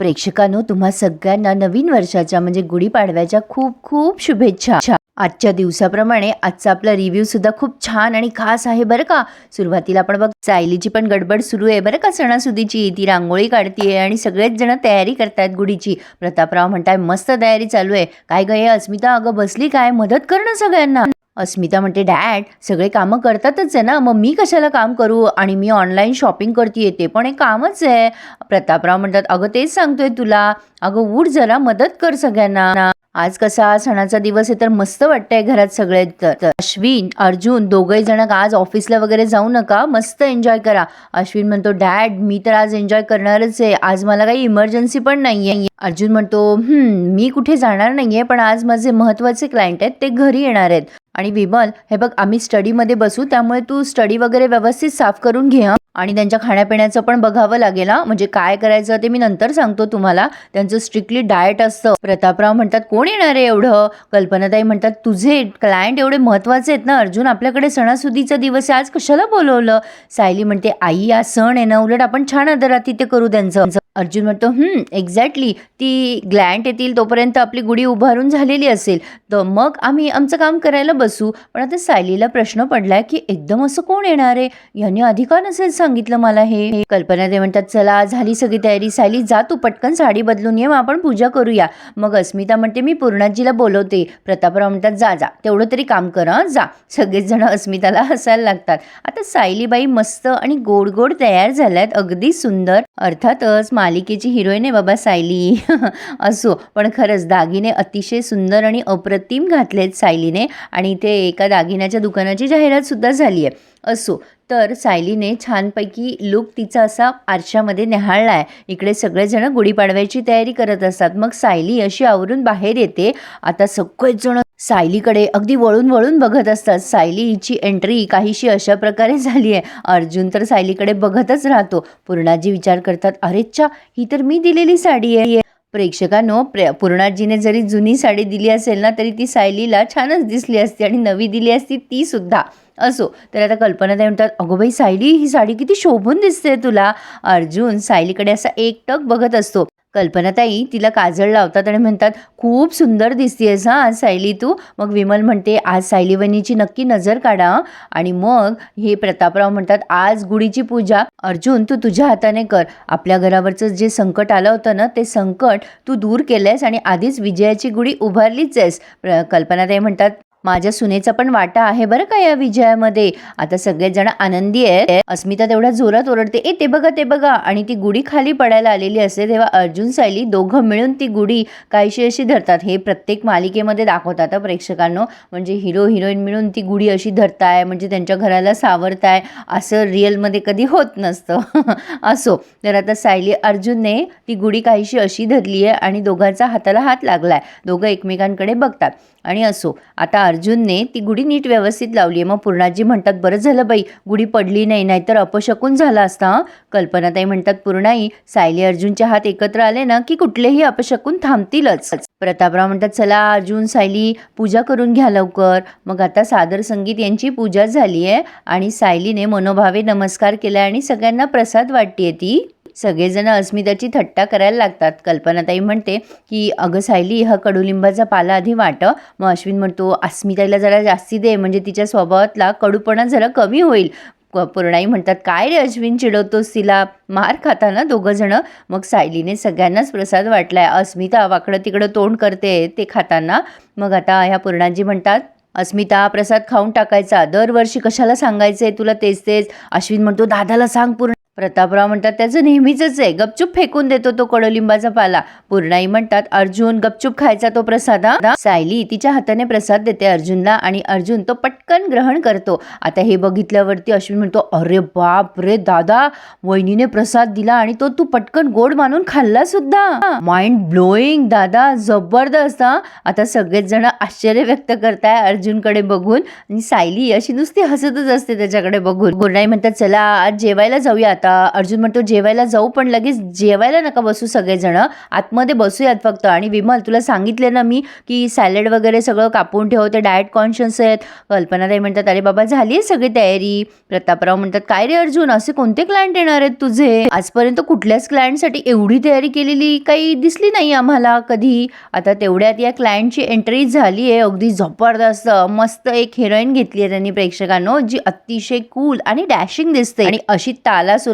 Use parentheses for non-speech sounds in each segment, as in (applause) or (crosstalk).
प्रेक्षकांनो तुम्हा सगळ्यांना नवीन वर्षाच्या म्हणजे गुढीपाडव्याच्या खूप खूप शुभेच्छा. आजच्या दिवसाप्रमाणे आजचा आपला रिव्ह्यू सुद्धा खूप छान आणि खास आहे बरं का? सुरुवातीला आपण बघ सायलीची पण गडबड सुरू आहे बरं का सणासुदीची. ती रांगोळी काढतीये आणि सगळेच जण तयारी करतायत गुढीची. प्रतापराव म्हणताय मस्त तयारी चालू आहे. काय गय अस्मिता अगं बसली काय? मदत कर ना सगळ्यांना. अस्मिता म्हणते डॅड सगळे कामं करतातच आहे ना? मग मी कशाला काम करू? आणि मी ऑनलाईन शॉपिंग करते ते पण एक कामच आहे. प्रतापराव म्हणतात अगं तेच सांगतोय तुला. अगं उठ जरा मदत कर सगळ्यांना. आज कसा सणाचा दिवस आहे तर मस्त वाटतंय घरात सगळे. तर अश्विन अर्जुन दोघही जण आज ऑफिसला वगैरे जाऊ नका. मस्त एन्जॉय करा. अश्विन म्हणतो डॅड मी तर आज एन्जॉय करणारच आहे. आज मला काही इमर्जन्सी पण नाहीये. अर्जुन म्हणतो हम्म मी कुठे जाणार नाहीये पण आज माझे महत्त्वाचे क्लायंट आहेत ते घरी येणार आहेत. आणि विमल हे बघ आम्ही स्टडीमध्ये बसू त्यामुळे तू स्टडी वगैरे व्यवस्थित साफ करून घे आणि त्यांच्या खाण्यापिण्याचं पण बघावं लागेल हा. म्हणजे काय करायचं ते मी नंतर सांगतो तुम्हाला. त्यांचं स्ट्रिक्टली डाएट असतं. प्रतापराव म्हणतात कोण येणार आहे एवढं? कल्पनाताई म्हणतात तुझे क्लायंट एवढे महत्त्वाचे आहेत ना अर्जुन? आपल्याकडे सणासुदीचा दिवस आहे. आज कशाला बोलवलं? सायली म्हणते आई हा सण आहे ना उलट आपण छान आदरातिथ्य करू त्यांचं. अर्जुन म्हणतो हम्म एक्झॅक्टली ती ग्लँट येतील तोपर्यंत आपली गुढी उभारून झालेली असेल. तर मग आम्ही आमचं काम करायला बसू. पण आता सायलीला प्रश्न पडलाय की एकदम असं कोण येणार आहे? यांनी आधी का नसेल सांगितलं मला हे? कल्पना ते म्हणतात चला झाली सगळी तयारी. सायली जा तू पटकन साडी बदलून ये मग आपण पूजा करूया. मग अस्मिता म्हणते मी पूर्णाजीला बोलवते. प्रतापराव म्हणतात जा जा. तेवढं तरी काम कर जा. सगळेच जण अस्मिताला हसायला लागतात. आता सायलीबाई मस्त आणि गोड गोड तयार झाल्यात. अगदी सुंदर. अर्थातच मालिकेची हिरोईन आहे बाबा सायली (laughs) असो पण खरंच दागिने अतिशय सुंदर आणि अप्रतिम घातलेत सायलीने. आणि इथे एका दागिन्याच्या दुकानाची जाहिरात सुद्धा झाली आहे असो तर सायलीने छानपैकी लुक तिचा असा आरशामध्ये न्याहाळला आहे इकडे सगळेजण गुढीपाडव्याची तयारी करत असतात. मग सायली अशी आवरून बाहेर येते. आता सगळेजण सायलीकडे अगदी वळून वळून बघत असतात. सायली हिची एंट्री काहीशी अशा प्रकारे झाली आहे. अर्जुन तर सायलीकडे बघतच राहतो. पूर्णाजी विचार करतात अरेच्छा ही तर मी दिलेली साडी आहे. प्रेक्षकांनो प्रे पूर्णाजीने जरी जुनी साडी दिली असेल ना तरी ती सायलीला छानच दिसली असती आणि नवी दिली असती ती सुद्धा. असो. तर आता कल्पना ताई म्हणतात अगं बाई सायली ही साडी किती शोभून दिसते तुला. अर्जुन सायलीकडे असा एकटक बघत असतो. कल्पनाताई तिला काजळ लावतात आणि म्हणतात खूप सुंदर दिसतेस हा आज सायली तू. मग विमल म्हणते आज सायली वहिनीची नक्की नजर काढा. आणि मग हे प्रतापराव म्हणतात आज गुढीची पूजा. अर्जुन तू तुझ्या हाताने कर. आपल्या घरावरचं जे संकट आलं होतं ना ते संकट तू दूर केलंयस आणि आधीच विजयाची गुढी उभारलीच आहेस. प्र- कल्पनाताई म्हणतात माझ्या सुनेचा पण वाटा आहे बरं का या विजयामध्ये. आता सगळेच जण आनंदी आहेत. अस्मिता तेवढ्या जोरात ओरडते ए ते बघा ते बघा. आणि ती गुढी खाली पडायला आलेली असते तेव्हा अर्जुन सायली दोघं मिळून ती गुढी काहीशी अशी धरतात. हे प्रत्येक मालिकेमध्ये दाखवतात प्रेक्षकांनो. म्हणजे हिरो हिरोईन मिळून ती गुढी अशी धरताय म्हणजे त्यांच्या घराला सावरताय. असं रिअलमध्ये कधी होत नसतं. (laughs) असो. तर आता सायली अर्जुनने ती गुढी काहीशी अशी धरली आहे आणि दोघांचा हाताला हात लागलाय. दोघं एकमेकांकडे बघतात. आणि असो. आता अर्जुन अर्जुनने ती गुढी नीट व्यवस्थित लावली आहे मग पूर्णाजी म्हणतात बरं झालं बाई गुढी पडली नाही नाहीतर अपशकून झाला असता. कल्पनाताई म्हणतात पूर्णाई सायली अर्जुनच्या हात एकत्र आले ना की कुठलेही अपशकून थांबतीलच. प्रतापराव म्हणतात चला अर्जुन सायली पूजा करून घ्या लवकर. मग आता सादर संगीत यांची पूजा झाली आहे आणि सायलीने मनोभावे नमस्कार केला आणि सगळ्यांना प्रसाद वाटते ती. सगळेजण अस्मिताची थट्टा करायला लागतात. कल्पनाताई म्हणते की अगं सायली हा कडुलिंबाचा पाला आधी वाटं मग अश्विन म्हणतो अस्मिताईला जरा जास्ती दे म्हणजे तिच्या स्वभावातला कडूपणा जरा कमी होईल. क- पूर्णाई म्हणतात काय रे अश्विन चिडवतोस तिला? मार खाताना दोघं जण. मग सायलीने सगळ्यांनाच प्रसाद वाटलाय. अस्मिता वाकडं तिकडं तोंड करते ते खाताना. मग आता ह्या पूर्णाजी म्हणतात अस्मिता प्रसाद खाऊन टाकायचा. दरवर्षी कशाला सांगायचंय तुला तेच तेच? अश्विन म्हणतो दादाला सांग पूर्ण प्रतापराव म्हणतात त्याचं नेहमीच आहे. गपचूप फेकून देतो तो कडुलिंबाचा पाला. पूर्णाई म्हणतात अर्जुन गपचूप खायचा तो प्रसाद सायली तिच्या हाताने प्रसाद देते अर्जुनला आणि अर्जुन तो पटकन ग्रहण करतो. आता हे बघितल्यावरती अश्विन म्हणतो अरे बाप रे दादा वहिनीने प्रसाद दिला आणि तो तू पटकन गोड मानून खाल्ला सुद्धा. माइंड ब्लोईंग दादा जबरदस्त आता सगळेच जण आश्चर्य व्यक्त करताय अर्जुनकडे बघून. आणि सायली अशी नुसती हसतच असते त्याच्याकडे बघून. पूर्णाई म्हणतात चला आज जेवायला जाऊया आता. आता अर्जुन म्हणतो जेवायला जाऊ पण लगेच जेवायला नका बसू सगळेजण. आतमध्ये बसूयात फक्त. आणि विमल तुला सांगितले ना मी की सॅलड वगैरे सगळं कापून ठेव ते डाएट कॉन्शियस आहेत. कल्पनाताई म्हणतात अरे बाबा झाली आहे सगळी तयारी? प्रतापराव म्हणतात काय रे अर्जुन असे कोणते क्लायंट येणार आहेत तुझे? आजपर्यंत कुठल्याच क्लायंटसाठी एवढी तयारी केलेली काही दिसली नाही आम्हाला कधी. आता तेवढ्यात या क्लायंटची एंट्री झाली आहे. अगदी जबरदस्त मस्त एक हिरोईन घेतली आहे त्यांनी प्रेक्षकांनो जी अतिशय कूल आणि डॅशिंग दिसते. आणि अशी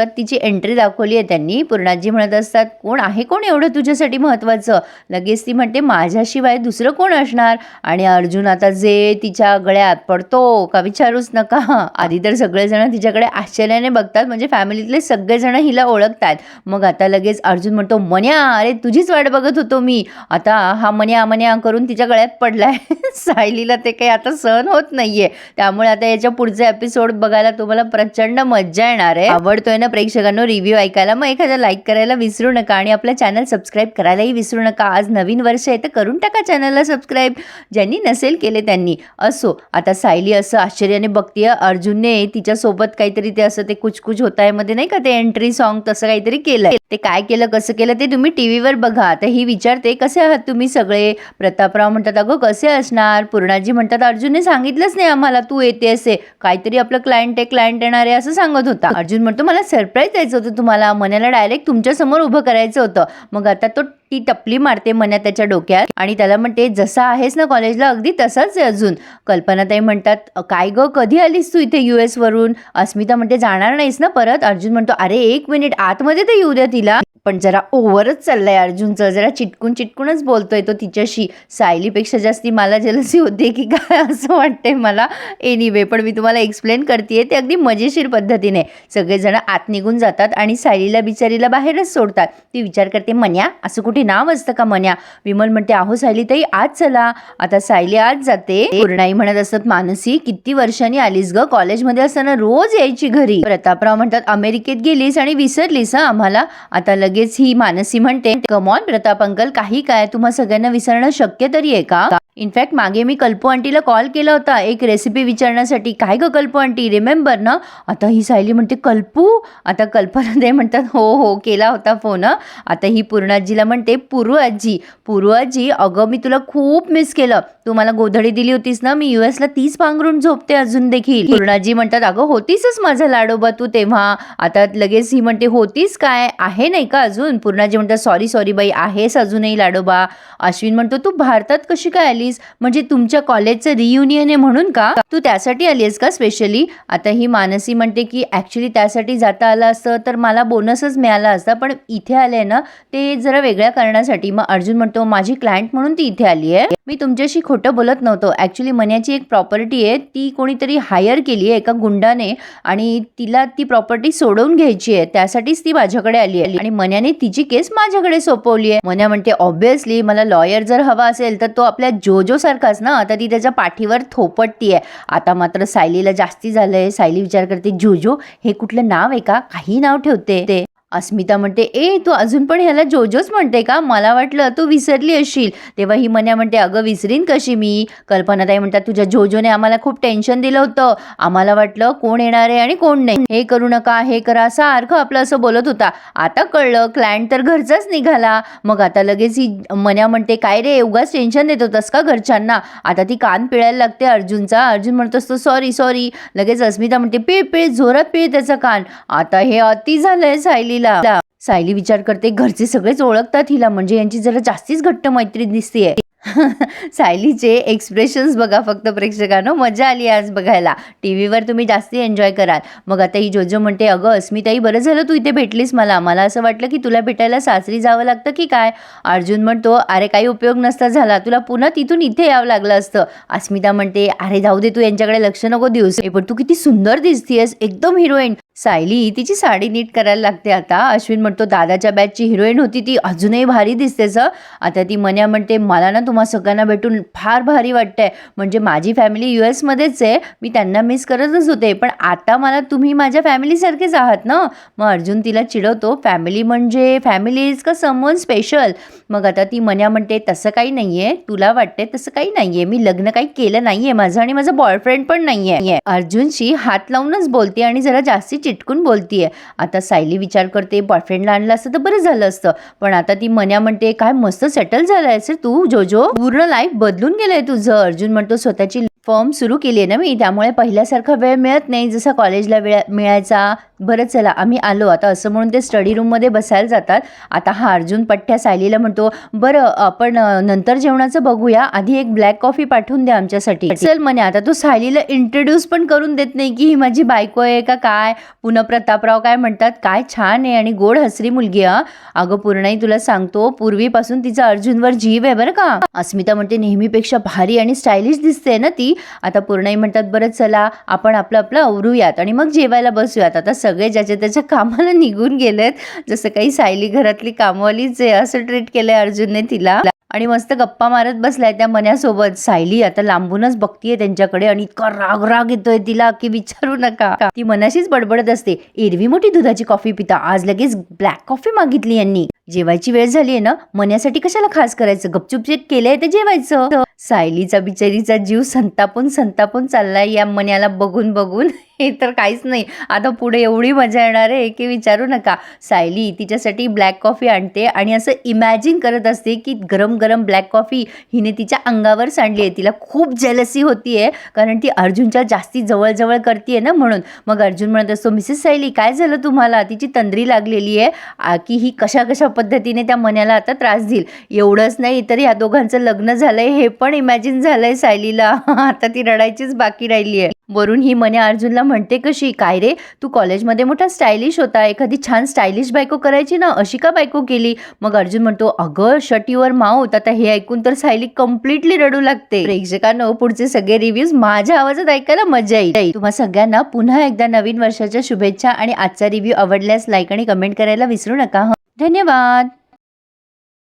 तालासुरात तिची एंट्री दाखवली आहे त्यांनी. पूर्णाजी म्हणत असतात कोण आहे? कोण एवढं तुझ्यासाठी महत्त्वाचं लगेच ती म्हणते माझ्याशिवाय दुसरं कोण असणार? आणि अर्जुन आता जे तिच्या गळ्यात पडतो का विचारूच नका. आधी तर सगळेजण तिच्याकडे आश्चर्याने बघतात म्हणजे फॅमिलीतले सगळेजण हिला ओळखतात. मग आता लगेच अर्जुन म्हणतो मन्या अरे तुझीच वाट बघत होतो मी. आता हा मन्या मन्या करून तिच्या गळ्यात पडलाय. (laughs) सायलीला ते काही आता सहन होत नाहीये. त्यामुळे आता याच्या पुढचे एपिसोड बघायला तुम्हाला प्रचंड मज्जा येणार आहे. आवडतोय ना प्रेक्षकांनो रिव्ह्यू ऐकायला मग एखादा लाईक करायला विसरू नका आणि आपल्या चॅनल सबस्क्राईब करायलाही विसरू नका. आज नवीन वर्ष आहे तर करून टाका चॅनलला सबस्क्राईब ज्यांनी नसेल केले त्यांनी. असो आता सायली असं आश्चर्याने बघतीय. अर्जुनने तिच्यासोबत काहीतरी ते असं ते कुचकुच होत आहे मध्ये नाही का ते एंट्री सॉन्ग तसं काहीतरी केलंय. ते काय केलं कसं केलं ते तुम्ही टीव्हीवर बघा. आता ही विचारते कसे आहात तुम्ही सगळे? प्रतापराव म्हणतात अगं कसे असणार? पूर्णाजी म्हणतात अर्जुनने सांगितलंच नाही आम्हाला तू येते असे काहीतरी आपलं क्लायंट आहे क्लायंट येणार आहे असं सांगत होता. अर्जुन म्हणतो मला सरप्राईज द्यायचं होतं तुम्हाला. मनाला डायरेक्ट तुमच्यासमोर उभं करायचं होतं. मग आता तो ती टपली मारते मन्या त्याच्या डोक्यात. आणि त्याला म्हणते जसा आहेस ना कॉलेजला अगदी तसाच आहे अजून. कल्पनाताई म्हणतात काय ग कधी आलीस तू इथे युएस वरून? अस्मिता म्हणते जाणार नाहीस ना परत? अर्जुन म्हणतो अरे एक मिनिट आतमध्ये तर येऊ द्या तिला. पण जरा ओव्हरच चाललंय अर्जुनचं जरा चिटकून चिटकूनच बोलतोय तो तिच्याशी. सायलीपेक्षा जास्ती मला जलसी होते की काय असं वाटतंय मला. एनिवे पण मी तुम्हाला एक्सप्लेन करते ते अगदी मजेशीर पद्धतीने. सगळेजण आत निघून जातात आणि सायलीला बिचारीला बाहेरच सोडतात. ती विचार करते मन्या असं कुठे नाव असतं का मन्या विमल म्हणते अहो सायली ताई आज चला. आता सायली आज जाते. पूर्णाई म्हणत असतात मानसी किती वर्षांनी आलीस ग? कॉलेजमध्ये असताना रोज यायची घरी. प्रतापराव म्हणतात अमेरिकेत गेलीस आणि विसरलीस हा आम्हाला? आता लगेच ही मानसी म्हणते कमॉन प्रताप अंकल काही काय? तुम्हा सगळ्यांना विसरणं शक्य तरी आहे का? इनफॅक्ट मागे मी कल्पू आंटीला कॉल केला होता. एक रेसिपी विचारण्यासाठी. काय ग कल्पू आंटी? रिमेंबर ना? आता ही सायली म्हणते कल्पू? आता कल्पना दे म्हणतात हो हो केला होता फोन आता ही पूर्णाजीला म्हणते पुरू आजी. पुरू आजी अगं मी तुला खूप मिस केलं. तू मला गोधडी दिली होतीस ना मी युएसला तीच पांघरून झोपते अजून देखील. (laughs) पूर्णाजी म्हणतात अगं होतीसच माझा लाडोबा तू तेव्हा. आता लगेच ही म्हणते होतीस काय? आहे नाही का अजून? पूर्णाजी म्हणतात सॉरी सॉरी बाई आहेस अजूनही लाडोबा. अश्विन म्हणतो तू भारतात कशी काय आलीस? म्हणजे तुमच्या कॉलेजचं रियुनियन आहे म्हणून का? तू त्यासाठी आली आहेस का स्पेशली आता ही मानसी म्हणते की ॲक्च्युली त्यासाठी जाता आलं असतं तर मला बोनसच मिळाला असता पण इथे आले ना ते जरा वेगळ्या करण्यासाठी मग अर्जुन म्हणतो माझी क्लायंट म्हणून ती इथे आली आहे. मी तुमच्याशी खोटं बोलत नव्हतो. ॲक्च्युली मन्याची एक प्रॉपर्टी आहे. ती कोणीतरी हायर केली आहे एका गुंडाने आणि तिला ती प्रॉपर्टी सोडवून घ्यायची आहे. त्यासाठीच ती माझ्याकडे आली आहे. आणि मन्याने तिची केस माझ्याकडे सोपवली आहे. मन्या म्हणते ऑब्व्हियसली मला लॉयर जर हवा असेल तर तो आपल्या जोजो सारखाच ना? आता ती त्याच्या पाठीवर थोपटतीये आता मात्र सायलीला जास्ती झालंय. सायली विचार करते जोजो हे कुठलं नाव आहे का? काही नाव ठेवते. ते अस्मिता म्हणते ए तू अजून पण ह्याला जोजोच म्हणते का? मला वाटलं तू विसरली असशील. तेव्हा ही मन्या म्हणते अगं विसरीन कशी मी? कल्पनाताई म्हणतात तुझ्या जोजोने आम्हाला खूप टेन्शन दिलं होतं. आम्हाला वाटलं कोण येणार आहे आणि कोण नाही. हे करू नका हे करा सारखं आपलं असं बोलत होता. आता कळलं क्लायंट तर घरचाच निघाला. मग आता लगेच ही मन्या म्हणते काय रे उगाच टेन्शन देत होतास का घरच्यांना? आता ती कान पिळायला लागते अर्जुनचा. अर्जुन म्हणत असतो सॉरी सॉरी लगेच अस्मिता म्हणते पिळ पिळ जोरात पिळ त्याचा कान. आता हे अति झालंय सायलीला. सायली विचार करते घरचे सगळेच ओळखतात हिला म्हणजे यांची जरा जास्तीच घट्ट मैत्री दिसते (laughs) सायलीचे एक्सप्रेशन्स बघा फक्त प्रेक्षकांनो मजा आली आज बघायला. टी व्हीवर तुम्ही जास्ती एन्जॉय कराल. मग आता ही जोजो म्हणते अगं अस्मिताई बरं झालं तू इथे भेटलीस मला. मला असं वाटलं की तुला भेटायला सासरी जावं लागतं की काय? अर्जुन म्हणतो अरे काही उपयोग नसता झाला. तुला पुन्हा तिथून इथे यावं लागलं असतं. अस्मिता म्हणते अरे जाऊ दे तू यांच्याकडे लक्ष नको देऊस. पण तू किती सुंदर दिसतीयस. एकदम हिरोईन. सायली तिची साडी नीट करायला लागते आता. अश्विन म्हणतो दादाच्या बॅचची हिरोईन होती ती. अजूनही भारी दिसते हं. आता ती मन्या म्हणते मला ना तुम्हा सगळ्यांना भेटून फार भारी वाटतंय. म्हणजे माझी फॅमिली यू एसमध्येच आहे. मी त्यांना मिस करतच होते. पण आता मला तुम्ही माझ्या फॅमिलीसारखेच आहात ना? मग अर्जुन तिला चिडवतो फॅमिली म्हणजे फॅमिली इज का समवन स्पेशल मग आता ती मन्या म्हणते तसं काही नाही आहे तुला वाटते तसं काही नाही आहे मी लग्न काही केलं नाही आहे माझं आणि माझं बॉयफ्रेंड पण नाही आहे अर्जुनशी हात लावूनच बोलते आणि जरा जास्ती चिटकून बोलतीये. आता सायली विचार करते बॉयफ्रेंडला आणलं असतं तर बरं झालं असतं. पण आता ती मन्या म्हणते काय मस्त सेटल झालाय सर तू जोजो. पूर्ण लाईफ बदलून गेलंय तुझं. अर्जुन म्हणतो स्वतःची फॉर्म सुरू केली आहे ना मी त्यामुळे पहिल्यासारखा वेळ मिळत नाही. जसा कॉलेजला वेळ मिळायचा बरं चला आम्ही आलो. आता असं म्हणून ते स्टडी रूममध्ये बसायला जातात. आता हा अर्जुन पठ्ठ्या सायलीला म्हणतो बरं आपण नंतर जेवणाचं बघूया. आधी एक ब्लॅक कॉफी पाठवून द्या आमच्यासाठी. चल म्हणे आता तो सायलीला इंट्रोड्यूस पण करून देत नाही की ही माझी बायको आहे का काय? पुन्हा प्रतापराव काय म्हणतात काय छान आहे आणि गोड हसरी मुलगी हा. अगं पूर्णाई तुला सांगतो पूर्वीपासून तिचा अर्जुनवर जीव आहे बरं का. अस्मिता म्हणते नेहमीपेक्षा भारी आणि स्टायलिश दिसते ना ती. आता पूर्णाई म्हणतात बरं चला आपण आपलं आपलं आवरूयात आणि मग जेवायला बसूयात. आता सगळे ज्याच्या त्याच्या कामाला निघून गेलेत. जसं काही सायली घरातली कामवालीच आहे असं ट्रीट केलंय अर्जुनने तिला. आणि मस्त गप्पा मारत बसलाय त्या मन्यासोबत. सायली आता लांबूनच बघतीये त्यांच्याकडे आणि इतका राग राग येतोय तिला की विचारू नका. ती मनाशीच बडबडत असते. एरवी मोठी दुधाची कॉफी पिता. आज लगेच ब्लॅक कॉफी मागितली यांनी. जेवायची वेळ झाली आहे ना? मन्यासाठी कशाला खास करायचं? गपचूप जे केलंय ते जेवायचं. सायलीचा बिचारीचा जीव संतापून संतापून चाललाय या मन्याला बघून बघून. हे तर काहीच नाही. आता पुढे एवढी मजा येणार आहे की विचारू नका. सायली तिच्यासाठी ब्लॅक कॉफी आणते आणि असं इमॅजिन करत असते की गरम गरम ब्लॅक कॉफी हिने तिच्या अंगावर सांडली आहे. तिला खूप जेलसी होतीये कारण ती अर्जुनच्या जास्ती जवळजवळ करते ना म्हणून. मग अर्जुन म्हणत असतो मिसेस सायली काय झालं तुम्हाला? तिची तंद्री लागलेली आहे. की ही कशा कशा पद्धतीने त्या मन्याला आता त्रास देईल? एवढंच नाही तर या दोघांचं लग्न झालंय हे पण इमॅजिन झालंय सायलीला. (laughs) आता ती रडायचीच बाकी राहिली आहे वरून ही मन्या अर्जुनला म्हणते कशी काय रे तू कॉलेजमध्ये मोठा स्टायलिश होता एखादी छान स्टायलिश बायको करायची ना अशी का बायको केली? मग अर्जुन म्हणतो अगं शट युअर होता आता हे ऐकून तर सायली कम्प्लिटली रडू लागते. प्रेक्षकांनो पुढचे सगळे रिव्ह्यूज माझ्या आवाजात ऐकायला मजा येईल. तुम्हा सगळ्यांना पुन्हा एकदा नवीन वर्षाच्या शुभेच्छा आणि आजचा रिव्ह्यू आवडल्यास लाईक आणि कमेंट करायला विसरू नका धन्यवाद!